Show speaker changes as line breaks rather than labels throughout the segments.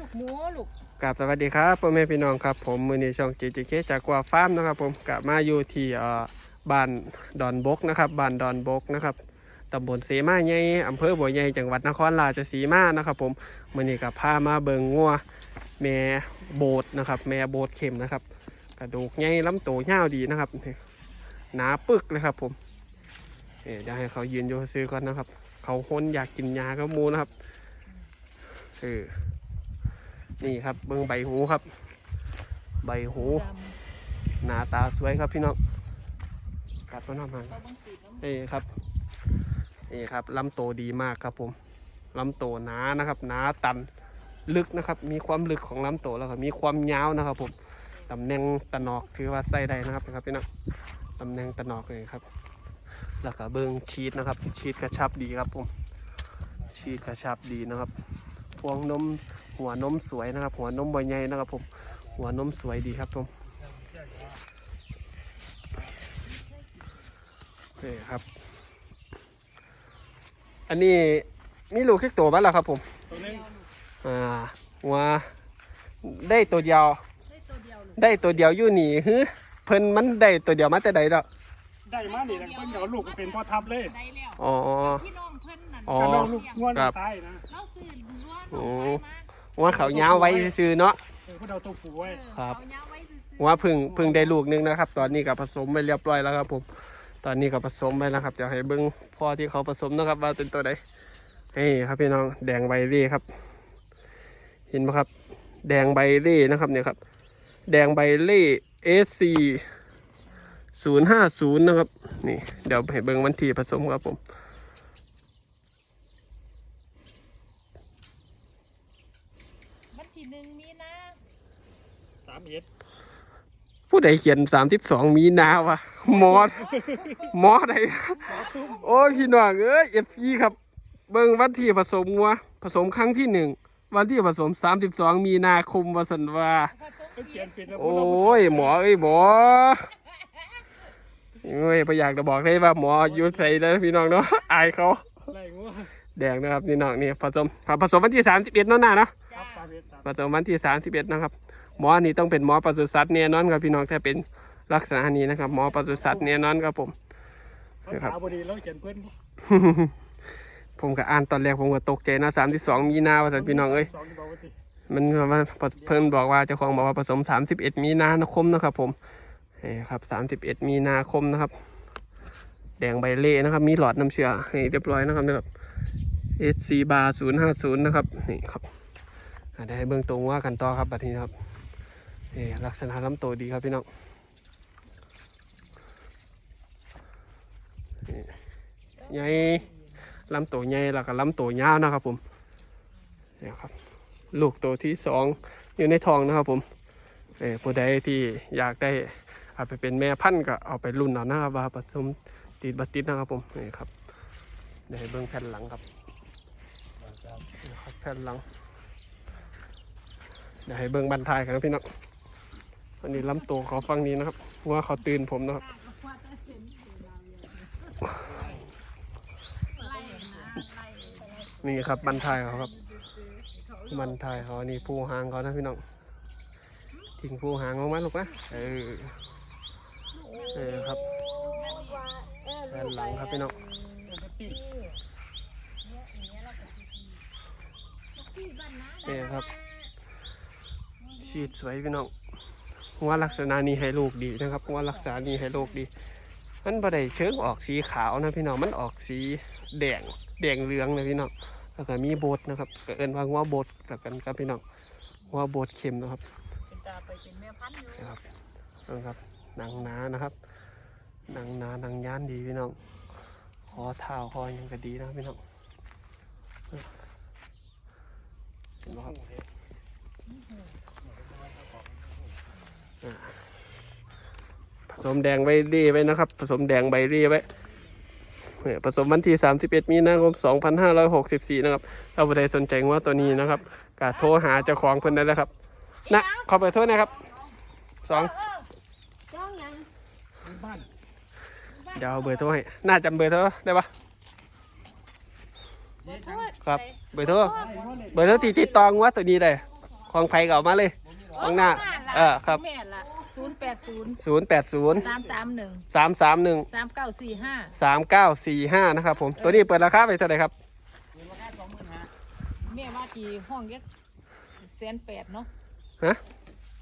ลูกหมูลูก
กับสวัสดีครับพ่อแม่พี่น้องครับ ผมมือนีช่องจีจีเคจากกัวฟาร์มนะครับ ผมกลับมาอยู่ที่เอ่อบ้านดอนบกนะครับบ้านดอนบกนะครับตำบลเสมาใหญ่อำเภอบัวใหญ่จังหวัดนครราชสีมานะครับ ผมมือนี้กับพามาเบิงงัวแม่โบดนะครับ แม่โบดเข็มนะครับ กระดูกใหญ่ลำโตวยาดีนะครับหนาปึกเลยครับ ผมเดี๋ยวให้เขายืนอยู่ซื้อก่อนนะครับ เขาคนอยากกินยากับหมูนะครับเออ นี่ครับเบิ้งใบหูครับ ใบหู
ด
หน้าตาสวยครับพี่น้องกัดมันออกมาำ
เขาบังสีน้ำ
นี่ครับนี่ครับลำโตดีมากครับผมลำโตหนานะครับหนาตันลึกนะครับ มีความลึกของลำโตแล้วก็มีความยาวนะครับ ผมตำแหน่งตะนอกถือว่าใส่ได้นะครับนะครับพี่น้องตำแหน่งตะนอกเลยครับ แล้วก็เบิ้งชีสนะครับชีสกระชับดีครับผมชีสกระชับดีนะครับ พวงนม หัวนมสวยนะครับ หัวนมใบใหญ่นะครับผม หัวนมสวยดีครับผมนี่ครับ อันนี้มีลูกแค่ตัวบ้านแล้วครับผม
ตัวนึง
อ่าหัวได้ตัวเดียว
ได้ตัวเดียวลูก
ได้ตัวเดียวอยู่นี่ฮึเพิ่นมันได้ตัวเดียวมาแต่ใดดอก
ได้มานี่แล้วเพิ่นเดี๋ยวลูกเป็นพ่อทับเลย
ได้แล้ว
อ๋อ
พี่น้องเพิ่นนั่น
อ๋อ
แต่น้องลูกง่วน
ครับ
ซ้ายนะ
เราซื้อล้วน
โอ้
น้องไว้มา
หัวเขายาวไว้ซื่อๆเนาะ
เออพวกเราตัวผูไว้
เออ
ครับ
เอายาไว้ซื้อๆ
หัวเพึ่งเพึ่งได้ลูกหนึงนะครับ ตอนนี้ก็ผสมไปเรียบร้อยแล้วครับ ผม ตอนนี้ก็ผสมไปแล้วครับเดี๋ยวให้เบิ้งพ่อที่เขาผสมนะครับ ว่าเป็นตัวใดนี่ครับพี่น้องแดงใบเล่ครับ เห็นไหมครับ แดงใบเล่นะครับเนี่ยครับ แดงใบเล่เอซีศูนย์ห้าศูนย์นะครับ นี่ เดี๋ยวให้เบิ้งวันที่ผสมครับผม
วันที่หนึ่งมีนา
สามเอ็ด
ผู้ใดเขียนสามสิบสองมีนาวะมอดมอดใดโอ้ยพี่น้องเอ้ยเอฟพีครับ เบิ่งวันที่ผสมวัวผสมครั้งที่หนึ่งวันที่ผสมสามสิบสองมีนาคมวสันวา
ผสม
เพิ่น
เขี
เขี
ย
ย
น
นเป็นแล้ว
โอ้ยหมอเอ้ยหมอเอ้ยพอยากจะบอกเลยว่าหมออยู่ใส่แล้วพี่น้องเนาะอายเขา
ไรงัว
แดงนะครับนี่น้องนี่ผสมผสมวันที่สามสิบเอ็ดนั่นน่ะเนาะ
ครั
จ้า
บสามเอ็ดสาม
ผสมวันที่สามสิบเอ็ดนะครับ หมอนี่ต้องเป็นหมอปศุสัตว์แน่นอนครับพี่น้องถ้าเป็นลักษณะนี้นะครับ หมอปศุสัตว์แน่นอนครับผม
เพิ่นขาวบดีแล้วเขียนเพิ่น
ผมก็อ่านตอนแรกผมก็ตกใจนะสามสิบสองมีนาว่าสันพี่น้องเอ้ย
สองที่บอกว่าสิ
มันว่าเพิ่นบอกว่าเจ้าของบอกว่าผสมสามสิบเอ็ดมีนาคมนะครับผมนี่ครับสามสิบเอ็ดมีนาคมนะครับ แดงใบเล่นะครับ มีหลอดน้ำเชื่อให้เรียบร้อยนะครับนะครับ SC bar ศูนย์ห้าศูนย์นะครับ นี่ครับอ่าได้ให้เบื้องตรงว่ากันต่อครับบัดนี้นะครับ นี่ลักษณะลำตัวดีครับพี่น้องนี่ใหญ่ลำตัวใหญ่แล้วก็ลำตัวยาวนะครับผมนี่ครับลูกตัวที่สองอยู่ในท้องนะครับผมเออผู้ใดที่อยากได้เอาไปเป็นแม่พันธุ์ก็เอาไปรุ่นเอานะครับาผสมติดบัติดนะครับผมนี่ครับเดี๋ยวให้เบิ้องแผ่นหลังครับนี่ครับแผ่นหลังเดี๋ยวให้เบิ้องบันทายกันนะพี่น้อง อันนี้ลำตัวเขาฟังนี้นะครับว่าเขาตื่นผมนะครับนี่ครับบันทายเขาครับ บันทายเขานี่ผู้หางเขานะพี่น้องทิ้งผู้หางลงมาลูกนะเออเออครับด้านหลังครับพี่น้อง
ปกติ
นี่ครับชีดสวยพี่น้อง ว่าลักษณะนี้ให้ลูกดีนะครับว่าลักษณะนี้ให้ลูกดี มันบ่ได้เชิงออกสีขาวนะพี่น้องมันออกสีแดงแดงเหลืองนะพี่น้องแล้วก็มีโบดนะครับก็เอิ้นว่างัวโบดกับกันครับพี่น้องงัวโบดเข็มนะครับ
เป็นตาไปเป็นแม่พันธุ์อยู่
นะครับนะครับหนังหนานะครับหนังหนาหนังย่านดีพี่น้องคอเท้าคอยังก็ดีนะพี่น้องเห็นไหมครับอ่า ผสมแดงใบเรี่ไว้นะครับ ผสมแดงใบเรี่ไว้เนี่ยผสมวันที่ 31 มีนาคม 2564 นะครับถ้าผู้ใดสนใจว่าตัวนี้นะครับก็โทรหาเจ้าของเพิ่นได้แล้วครับ นะ ขอเบอร์โทรนะครับสอง
จ้องยัง
บ้าน
เดี๋ยวเอาเบอร์โทรให้น่าจำเบอร์โทรได้ปะ
ขอโทษ
ครับ
ไป
เบอร์โทร
ไอ้งัวเลย
เบอร์โทรติดติดต่องัวตัวนี้ได้ ของไผก็เอามาเลย ข้างหน้า เออครับ
แม่ละศูนย์แปดศูนย์
ศูนย์แปดศูนย์
สามสามหนึ่ง
สามสามหนึ่ง
สามเก้าสี่ห้า
สามเก้าสี่ห้านะครับผม ตัวนี้เปิดราคาไปเท่าไหร่ครับ
แม่ว่ากี่ห้องเย็กแสนแปดเนาะ
ฮะ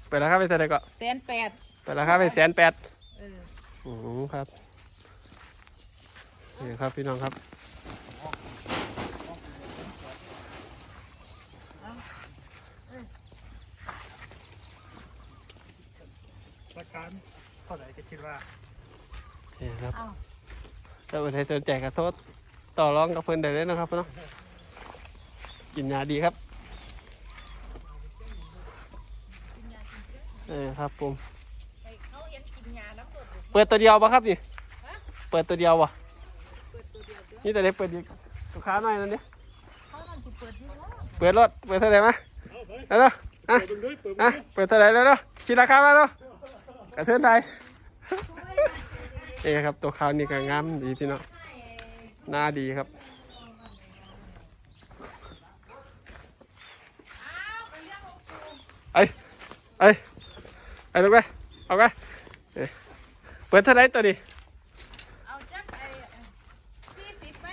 เปิดราคาไปเท่าไหร่ก็
แสนแปด
เปิดราคาไปแสนแปด
เออ
อืมครับนี่ครับพี่น้องครับ
ประกันเท่าไหร่ก็คิดว่า
นี่ครับ
เอา
ถ้าเป็นใครสนใจก็โทษต่อรองกับเพื่อนได้เลยนะครับเนาะกินยาดีครับเออครับผม
ไปเขาเห็นกินยาน้ำหมด
เปิดตัวเดียวปะครับนี่เปิดตัวเดียววะ
เปิดตัวเดียวเด้อ
นี่แต่ได้เปิดอีกลูกค้าหน่อยนั่นดิ
เขาต้องสิเปิดที่ว่า
เปิดรถเปิดเท่าไหร่มา
เอาไป
แล้วเนาะอะ
เปิดเบิ่งด้วยเปิด
อะ
เบิ่งด้วย
เปิดเท่าไหร่แล้วเนาะคิดราคามาเนาะ กระเทือนไทยเอ้ครับตัวขาวนี่ก็งามดีพี่น้องหน้าดีครับไอ้ไอ้ไอ้ลงไปเอาไปเอ้ยเปิดเท่าไหรตัวนี้
เอาจักไอ้สี่สิบไหม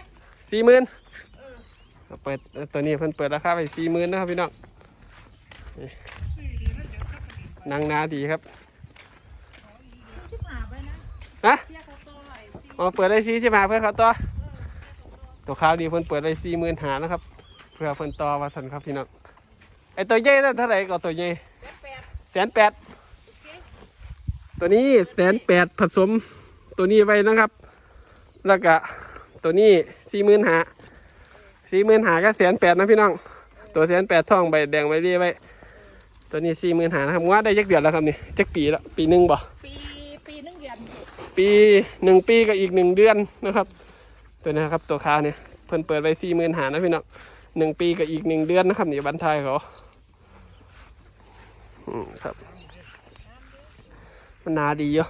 สี่หมื่น
เออ
เปิดตัวนี้เพิ่นเปิดราคาไปสี่หมื่นนะครับพี่น้องนี่นางนาดีครับ
ชิบหาไปนะ
ฮะ
เสียเขาตัวไอ๋
อเปิดได้ซีใช่ไหมเพื่อนเขาตัวตัวขาวดีเพิ่นเปิดได้ซีหมื่นหานะครับ เพื่อเพิ่นต่อวาสันครับพี่น้องไอตัวใหญ่นั่นเท่าไหร่ก็ตัวใหญ่
แสนแปด
แสนแปดตัวนี้แสนแปดผสมตัวนี้ไว้นะครับ แล้วก็ตัวนี้สี่หมื่นหาสี่หมื่นหาก็แสนแปดนะพี่น้อง ตัวแสนแปดท่องใบแดงใบเรียไว้ ตัวนี้สี่หมื่นหานะครับว่าได้ยักเดือนแล้วครับนี่จักปีแล้วปีหนึ่งบ่
ปี ปีหนึ่ง
ปีกับอีกหนึ่งเดือนนะครับ ตัวนี้ครับตัวคาเนี่ยเพิ่นเปิดไว้สี่หมื่นหานะพี่น้องหนึ่งปีกับอีกหนึ่งเดือนนะครับนี่บันทายเขาอืมครับมันนาดีอยู่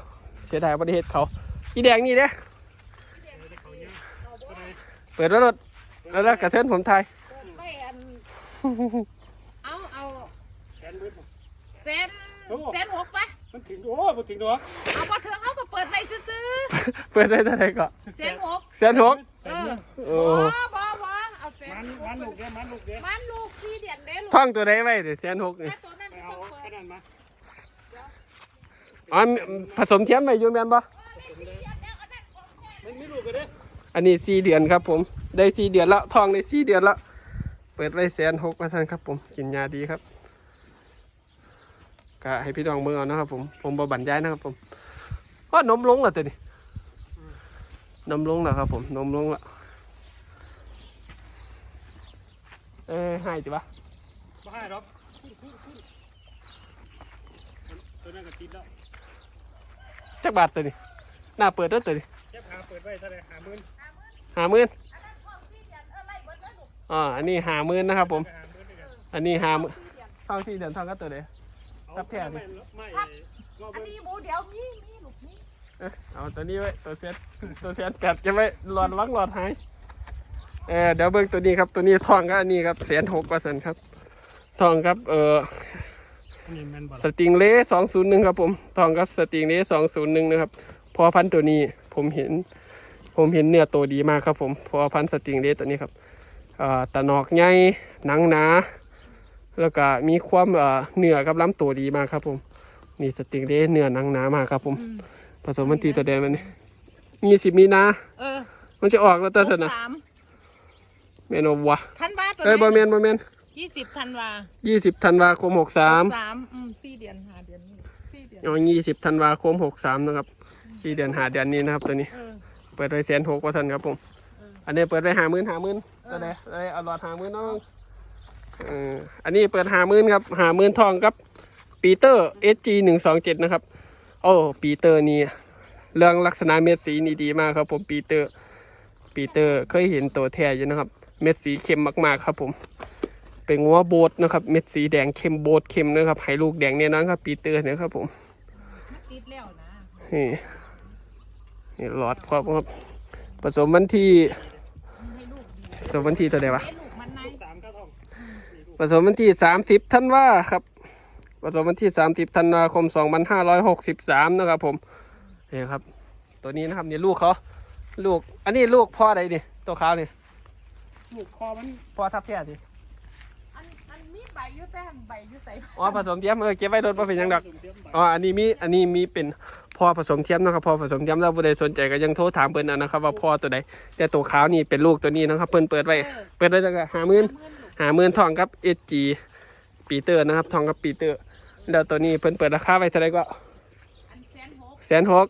เสียดายประเทศเขาอีแดงนี่เด้เปิดแล้วรถแล้วแล้วกระเทือนผมไทย
เปิดไปอันเอาเอา
แกนเบิ่ง
แสนแสนหกไป
มันถึงโอ้มันถึงดอก
เอาพอเถืองเขาก็เปิดไปซื้อ
เปิดได้เท่าไหร่ก็
ๆแสนหก
แสนหก
เออ
โอ้
บ่บ่บ่เอาแสน
มัน
หก
มันลูกเด้อมันลูกเด้อ
มันลูกสี่เดือนเด้ลูก
ท่องตัวใดไว้เดี๋ยวแสนหกนี่
แต่ตัวนั้น
ไป
ไม่
เอา
ต้องเปิ
แค่
ด
นั้นมา
อ๋อผสมเทียมไปอยู่แมนบ่
มันมีลูกก็เด้อ
อันนี้สี่เดือนครับผม ได้สี่เดือนแล้วทองได้สี่เดือนแล้วเปิดไว้แสนหกมาสั่นครับผม กินยาดีครับก็ให้พี่น้องเมืองเอานะครับผม ผมบบันย้ายนะครับผม ว่านมลงแล้วตัวนี้นมลงแล้วครับ ผมนมลงแล้วเอ้ยให้จิวะ
บ่ให้หรอกตัวนั้นก็ติดแล้ว
จักบาทตัวนี้หน้าเปิดด้วยตัวนี้
แค่พาเปิดไว้เท่าไหร่ห้าหมื่น
หาหมื่นอ่าอันนี้หาหมื่นนะครับผม
ห้าหมื่นด้วยกัน
อันนี้หาหมื่นทองสี่เดือนทองก็ตัวเดียว
เอา
ครับแท้ดิ
ไม่ไม่รอบ
อัน
เบิ่ง
นี้หมูเดี๋ยวมีมีลูกมี
เอ้ยเอาตัวนี้ไว้ตัวเซตตัวเซตแปดจะไว้หลอดวังหลอดหายเออเดี๋ยวเบิ่งตัวนี้ครับตัวนี้ทองก็อันนี้ครับแสนหกเปอร์เซ็นต์ครับ ทองครับเออ
อันนี้แม่นบ่
สติงเล่สองศูนย์หนึ่งครับผมทองครับสติงเล่สองศูนย์หนึ่งนะครับ พอพันธุ์ตัวนี้ผมเห็น ผมเห็นเนื้อตัวดีมากครับผมพอพันธุ์สติงเล่ตัวนี้ครับเอ่อตะนอกใหญ่หนังหนาแล้วก็มีความเอ่อเนื้อกับลำตัวดีมากครับผมนี่สติงเล่เนื้อหนังหนามากครับผมผ สมมันตีตัวแดงมันนี่มีสิบมีนา
เออ
มันจะออกแล้วตัวสนะ
สาม
เมนูวะ
ธันวาตัว
เอ้ยบอ
ไห
เม
น
นบอเมน
ยี่สิบธันวา
ยี่สิบธันวาคมหกสาม
สามอืมสี่เดือนห้าเดือนนี่สี่เดือน
อ๋อยี่สิบธันวาคมหกสามนะครับสี่เดือนหาเดือนนี้นะครับตัวนี้
เออ
เปิดไว้แสนหกว่าทันครับผม อันนี้เปิดไว้หาหมื่นหาหมื่นตัวใดตัวใดเอาหลอดหาหมื่นเน้องเอออันนี้เปิดหาหมื่นครับหาหมื่นทองครับปีเตอร์ SG หนึ่งสองเจ็ดนะครับโอ้ปีเตอร์นี่เรื่องลักษณะเม็ดสีนี่ดีมากครับ ผมปีเตอร์ปีเตอร์เคยเห็นตัวแท้อยู่นะครับ เม็ดสีเข้มมากๆครับ ผมเป็นงัวโบดนะครับ เม็ดสีแดงเข้มโบดเข้มนะครับให้ลูกแดงเนี่ยนะครับ ปีเตอร์เนี่ยครับผม
มันติดแล้วนะ
นี่นี่หลอดครับครับ ผสมวันที่
มันให้ลูกดี
ผสมวันที่ตัวใดวะ
ให้ลูกมันใน
ลูกสามก็ท้องนี่ลูก
ผสมวันที่สามสิบธันวาครับ ผสมวันที่สามสิบธันวาคมสองพันห้าร้อยหกสิบสามนะครับผมนี่ครับ ตัวนี้นะครับเนี่ยลูกเขาลูก อันนี้ลูกพ่อใดดิตัวขาวนี่
ลูกคอมัน
พ่อทับแท้ดิ
อันอันมีใบอยู่แต่ใบอยู่ใส่
อ๋อผสมเทียมเออเก็บไว้โดนมาเป็นหยังดอก
เทียมใบ
อ๋อ อันนี้มี อันนี้มีเป็นพ่อผสมเทียมนะครับพ่อผสมเทียมแล้วผู้ใดสนใจก็ยังโทรถามเพิ่นเอานะครับว่าพ่อตัวใด แต่ตัวขาวนี่เป็นลูกตัวนี้นะครับเพิ่นเปิดไว้
เออ
เปิดไว้ตั้งแต่หาหมื่น
เงินลูก
หาหมื่นทองกับเอจีปีเตอร์นะครับทองกับปีเตอร์ แล้วตัวนี้เพิ่นเปิดราคาไว้เท่าไหรก็
แสนหก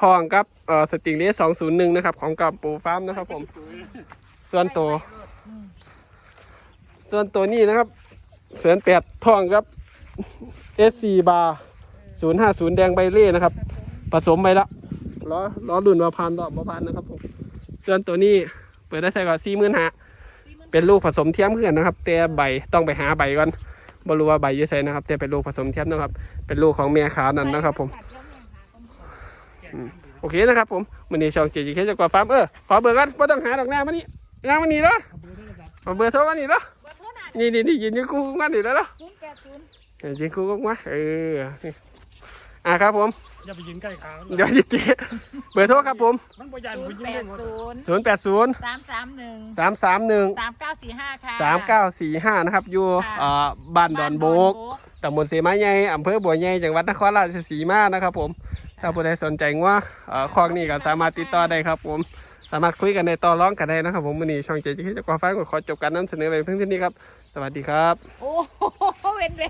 ทองกับเอ่อสติงเลสสองศูนย์หนึ่งนะครับ ของกับปูฟาร์มนะครับ ผม ส่วนตัว ส่วนตัวนี้นะครับแสนแปดทองครับ S4 บาร์ศูนย์ห้าศูนย์แดงใบเล่นะครับ ผสมไปละล้อล้อรุ่นมาพันรอบมาพันนะครับผมส่วนตัวนี้เปิดได้ใส่ก่อนสี่หมื่นห้า
สี่หมื่น
เป็นลูกผสมเทียมเพื่อนนะครับ แต่ใบต้องไปหาใบก่อน บรู้ว่าใบอยุ่ใส่นะครับ แต่เป็นลูกผสมเทียมนะครับ เป็นลูกของเมียขาวนั่นนะครับ ผม
ตัดแล้วแม่หาคนขอ
แก่
โอเคนะครับ ผมมันนี้ช่องเจจีเคจากกว่าฟาร์มเออขอเบอร์กันไม่ต้องหาดอกหน้ามานี่หน้ามานี่เนาะ
เอาเบอร์โทรศัพท์
เอาเบอร์โทรมานี่เนาะ
เบอร์โทรน่ะ
นี่นี่นี่ยืนอยืนคู่กันนี่แล้วเนาะ
ศูนย์แปดศูนย์
ยืนคู่กันมาเออนี่อะครับผม
อย่าไปยืนใกล้ขามัน
เดี๋ยวเจจีเบอร์โทรครับผม
มันบ่ยัน
ศู
ผู้
นย์
ยิง
แป
เล่
ด
นหมด
ศูนย์
ศูนย์แปดศูนย์
สามสามหนึ่ง
สามสามหนึ่ง
สามเก้าสี่ห้าค่ะ
สามเก้าสี่ห้านะครับ อยู่
ค่ะ
เอ่อบ้านดอนโบกตำบลเสมาใหญ่อำเภอบัวใหญ่ จังหวัดนครราชสีมานะครับผม ถ้าผู้ใดสนใจว่าเอ่อคลองนี้ก็สามารถติดต่อได้ครับผม สามารถคุยกันในต่อร้องกันได้นะครับผมวันนี้ช่องเจจิคิดจากความฟ้าขอจบการนำเสนอไปเพียงเท่านี้ครับ สวัสดีครับ
โอ้โหเว้นเว้น